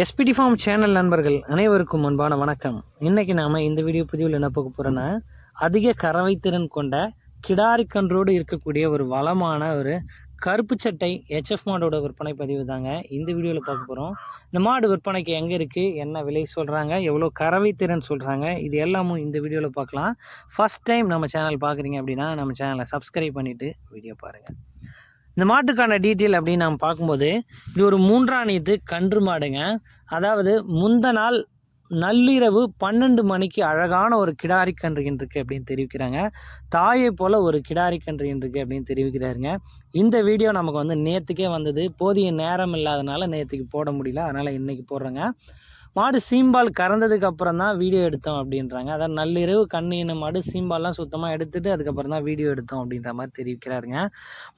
SPD form channel நண்பர்கள் அனைவருக்கும் அன்பான வணக்கம். இன்றைக்கி நாம் இந்த வீடியோ பதிவில் என்ன பார்க்க போகிறோன்னா அதிக கறவைத்திறன் கொண்ட கிடாரி கன்றோடு இருக்கக்கூடிய ஒரு வளமான ஒரு கருப்பு சட்டை ஹெச்எஃப் மாடோட விற்பனை பதிவு தாங்க இந்த வீடியோவில் பார்க்க போகிறோம் இந்த மாடு விற்பனைக்கு எங்கே இருக்குது என்ன விலை சொல்கிறாங்க எவ்வளோ கறவைத்திறன் சொல்கிறாங்க இது எல்லாமும் இந்த வீடியோவில் பார்க்கலாம். ஃபஸ்ட் டைம் நம்ம சேனல் பார்க்குறீங்க அப்படின்னா நம்ம சேனலை சப்ஸ்கிரைப் பண்ணிவிட்டு வீடியோ பாருங்கள் இந்த மாட்டுக்கான டீட்டெயில் அப்படின்னு நாம் பார்க்கும்போது இது ஒரு மூன்றாணியத்து கன்று மாடுங்க. அதாவது முந்த நாள் நள்ளிரவு பன்னெண்டு மணிக்கு அழகான ஒரு கிடாரி கன்று இருக்கு அப்படின்னு தெரிவிக்கிறாங்க. தாயை போல் ஒரு கிடாரி கன்று இருக்கு அப்படின்னு தெரிவிக்கிறாருங்க. இந்த வீடியோ நமக்கு வந்து நேற்றுக்கே வந்தது. போதிய நேரம் இல்லாதனால நேற்றுக்கு போட முடியல. அதனால் இன்றைக்கி போடுறேங்க. மாடு சீம்பால் கறந்ததுக்கு அப்புறம் தான் வீடியோ எடுத்தோம் அப்படின்றாங்க. அதாவது நள்ளிரவு கண்ணின மாடு சீம்பால்லாம் சுத்தமாக எடுத்துட்டு அதுக்கப்புறம் தான் வீடியோ எடுத்தோம் அப்படின்ற மாதிரி தெரிவிக்கிறாருங்க.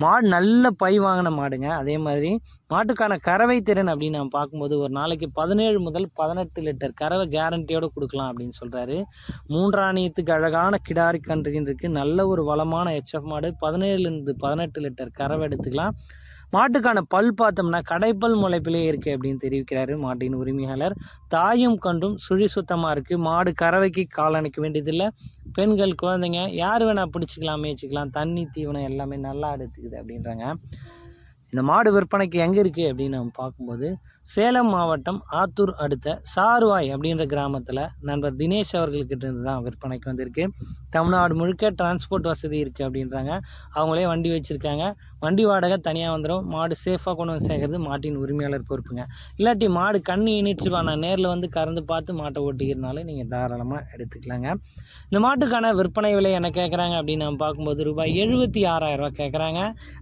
மாடு நல்ல பை வாங்கின மாடுங்க. அதே மாதிரி மாட்டுக்கான கறவை திறன் அப்படின்னு நம்ம பார்க்கும்போது ஒரு நாளைக்கு பதினேழு முதல் பதினெட்டு லிட்டர் கறவை கேரண்டியோடு கொடுக்கலாம் அப்படின்னு சொல்கிறாரு மூன்றாணியத்துக்கு அழகான கிடாரி கன்றுகின் இருக்குது நல்ல ஒரு வளமான எச்எஃப் மாடு. பதினேழுலேருந்து பதினெட்டு லிட்டர் கறவை எடுத்துக்கலாம். மாட்டுக்கான பல் பார்த்தோம்னா கடைப்பல் முளைப்பிலே இருக்குது அப்படின்னு தெரிவிக்கிறாரு மாட்டின் உரிமையாளர். தாயும் கண்டும் சுழி சுத்தமாக இருக்குது மாடு கறவைக்கு காலணிக்க வேண்டியதில்லை. பெண்கள் குழந்தைங்க யார் வேணால் பிடிச்சிக்கலாம் மேய்ச்சிக்கலாம் தண்ணி தீவனம் எல்லாமே நல்லா எடுத்துக்குது அப்படின்றாங்க. இந்த மாடு விற்பனைக்கு எங்கே இருக்குது அப்படின்னு நம்ம பார்க்கும்போது சேலம் மாவட்டம் ஆத்தூர் அடுத்த சாருவாய் அப்படின்ற கிராமத்தில் நண்பர் தினேஷ் அவர்கள்கிட்ட இருந்து தான் விற்பனைக்கு வந்திருக்கு. தமிழ்நாடு முழுக்க டிரான்ஸ்போர்ட் வசதி இருக்குது அப்படின்றாங்க. அவங்களே வண்டி வச்சுருக்காங்க. வண்டி வாடகை தனியாக வந்துடும் மாடு சேஃபாக கொண்டு வந்து சேர்க்கறது மாட்டின் உரிமையாளர் பொறுப்புங்க. இல்லாட்டி மாடு கண்ணு இணைச்சிருவா நான் நேரில் வந்து கறந்து பார்த்து மாட்டை ஓட்டிக்கிறனாலும் நீங்கள் தாராளமாக எடுத்துக்கலாங்க. இந்த மாட்டுக்கான விற்பனை விலை என்ன கேட்குறாங்க அப்படின்னு நம்ம பார்க்கும்போது ரூபாய் எழுபத்தி ஆறாயிரரூவா கேட்குறாங்க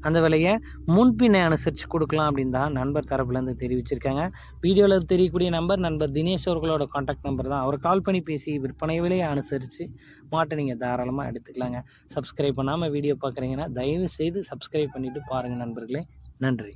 அந்த விலையை முன்பின் முன்பின்னை அனுசரித்து கொடுக்கலாம் அப்படின்னு தான் நண்பர் தரப்புலேருந்து தெரிவிச்சிருக்காங்க. வீடியோவில் தெரியக்கூடிய நம்பர் நண்பர் தினேஷ் அவர்களோட காண்டாக்ட் நம்பர் தான். அவர் கால் பண்ணி பேசி விற்பனை விலையை அனுசரித்து மாட்டை நீங்கள் தாராளமாக எடுத்துக்கலாங்க. சப்ஸ்கிரைப் பண்ணாமல் வீடியோ பார்க்குறீங்கன்னா தயவு செய்து சப்ஸ்கிரைப் பண்ணிவிட்டு பாருங்கள் நண்பர்களே. நன்றி.